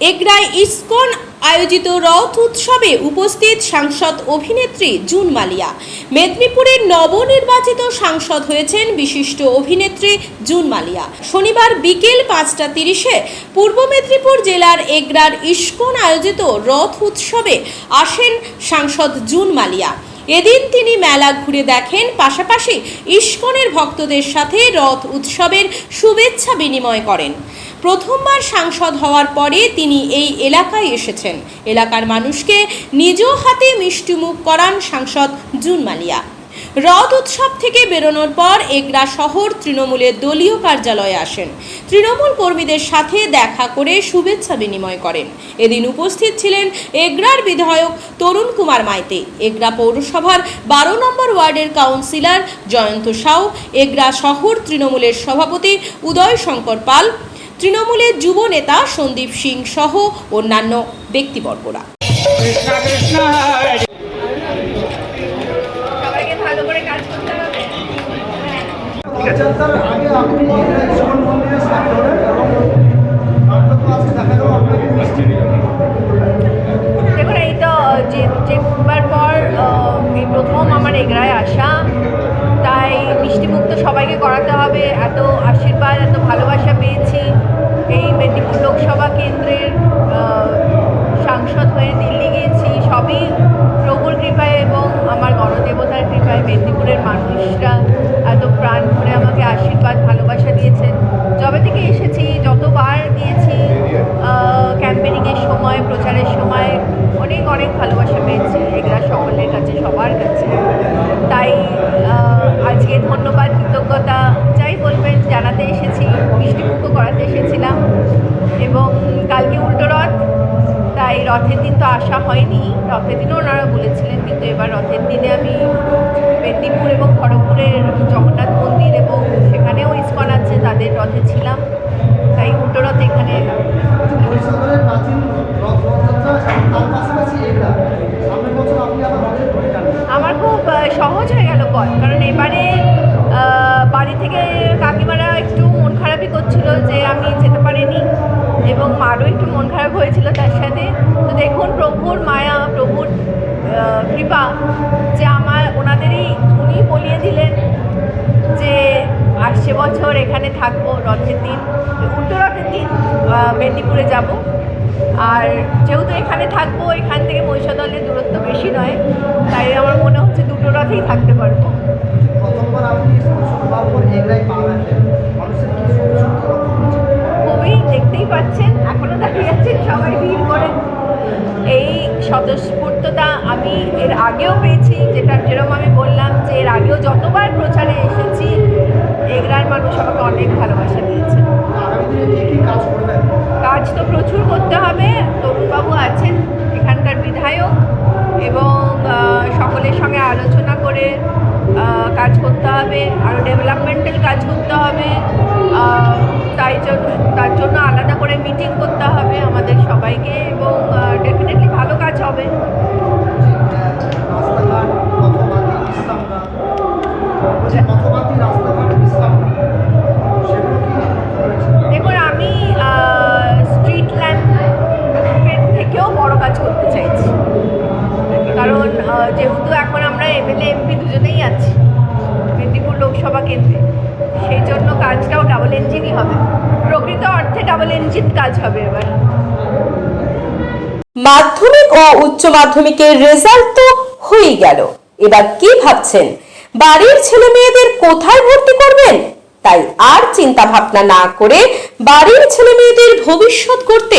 এগরায় ISKCON আয়োজিত রথ উৎসবে উপস্থিত সাংসদ অভিনেত্রী জুন মালিয়া। মেদিনীপুরের নবনির্বাচিত সাংসদ হয়েছেন বিশিষ্ট অভিনেত্রী জুন মালিয়া। শনিবার বিকেল পাঁচটা তিরিশে পূর্ব মেদিনীপুর জেলার এগরার ইস্কন আয়োজিত রথ উৎসবে আসেন সাংসদ জুন মালিয়া। এদিন তিনি মেলা ঘুরে দেখেন, পাশাপাশি ইস্কনের ভক্তদের সাথে রথ উৎসবের শুভেচ্ছা বিনিময় করেন। প্রথমবার সাংসদ হওয়ার পরে তিনি এই এলাকায় এসেছেন। এলাকার মানুষকে নিজ হাতে মিষ্টিমুখ করান সাংসদ জুন মালিয়া। রথ উৎসব থেকে বেরোনোর পর এগরা শহর তৃণমূলের দলীয় কার্যালয়ে আসেন। তৃণমূল কর্মীদের সাথে দেখা করে শুভেচ্ছা বিনিময় করেন। এদিন উপস্থিত ছিলেন এগরার বিধায়ক তরুণ কুমার মাইতে। এগরা পৌরসভার বারো নম্বর ওয়ার্ডের কাউন্সিলর জয়ন্ত সাউ। এগরা শহর তৃণমূলের সভাপতি উদয় শঙ্কর পাল। তৃণমূলের যুব নেতা সন্দীপ সিং সহ অন্যান্য ব্যক্তিবর্গরা। দেখুন, এই তো যে যেবার পর এই প্রথম আমার এগরায় আসা। তাই মিষ্টিমুখ তো সবাইকে করাতে হবে। এত আশীর্বাদ, এত ভালোবাসা পেয়েছি এই মেদিনীপুর লোকসভা কেন্দ্রের সাংসদ হয়ে দিল্লি গিয়েছি। সবই প্রভুর কৃপায় এবং আমার গণদেবতার কৃপায় মেদিনীপুরের মানুষরা এত প্রাণ ভরে আমাকে আশীর্বাদ, ভালোবাসা দিয়েছেন। যবে থেকে এসেছি, যতবার গিয়েছি ক্যাম্পেনিংয়ের সময়, প্রচারের সময়, অনেক অনেক ভালোবাসা পেয়েছি। এগুলা সকলের কাছে, সবার কাছে। তাই আজকে ধন্যবাদ, কৃতজ্ঞতা যাই বলবেন, জানাতে এসেছি মিষ্টিমুখ করাতে এসেছিলাম। এবং কালকে উল্টো রথ, তাই রথের দিন তো আসা হয়নি। রথের দিনও ওনারা বলেছিলেন, কিন্তু এবার রথের দিনে আমি মেদিনীপুর এবং খড়গপুরের জগন্নাথ মন্দির আমার খুব সহজ হয়ে গেল পথ। কারণ এবারে বাড়ি থেকে কাকিমারা একটু মন খারাপই করছিল যে আমি যেতে পারিনি এবং মারও একটু মন খারাপ হয়েছিল তার সাথে। তো দেখুন, প্রভুর মায়া আসছে বছর এখানে থাকব রথের দিন উল্টো রথের দিন মেদিনীপুরে যাব। আর যেহেতু এখানে থাকব এখান থেকে মহিষাদলের দূরত্ব বেশি নয় তাই আমার মনে হচ্ছে দুটো রথেই থাকতে পারব। খুবই দেখতেই পাচ্ছেন এখনও দাঁড়িয়ে আছেন সবাই ভিড় করে। এই স্বতঃস্ফূর্ততা আমি এর আগেও পেয়েছি যেটা যেরকম আমি বললাম যে এর আগেও যতবার প্রচারে এসেছি এগরার মানুষ আমাকে অনেক ভালোবাসা দিয়েছে। কাজ তো প্রচুর করতে হবে, তরুণবাবু আছেন, এখানকার বিধায়ক এবং সকলের সঙ্গে আলোচনা করে কাজ করতে হবে আরও ডেভেলপমেন্টাল কাজ করতে হবে তাই জন্য, তার জন্য আলাদা করে মিটিং করতে করতে চাইছি। কারণ যেহেতু এখন আমরা এমএলএ, এমপি দুজনেই আছি, মেদিনীপুর লোকসভা কেন্দ্রে, সেই জন্য কাজটাও ডাবল ইঞ্জিনই হবে। প্রকৃত অর্থে ডাবল ইঞ্জিন কাজ হবে এবার। মাধ্যমিক ও উচ্চ মাধ্যমিকের রেজাল্ট তো হয়েই গেল। এবার কি ভাবছেন? বাড়ির ছেলে মেয়েদের কোথায় ভর্তি করবেন? তাই আর চিন্তা ভাবনা না করে বাড়ির ছেলে মেয়েদের ভবিষ্যৎ করতে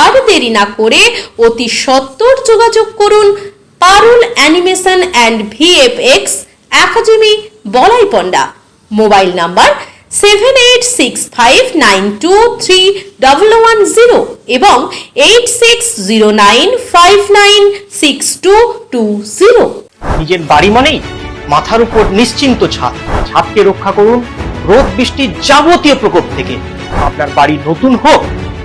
আর দেরি না করে অতি সত্বর যোগাযোগ করুন Parul animation and VFX academy, Balaipanda. Mobile number seven eight six five nine two three double one zero এবং eight six zero nine five nine six two two zero. নিজের বাড়ি মানেই মাথার উপর নিশ্চিন্ত ছাদ। ছাদকে রক্ষা করুন রোদ বৃষ্টির যাবতীয় প্রকোপ থেকে। আপনার বাড়ি নতুন হোক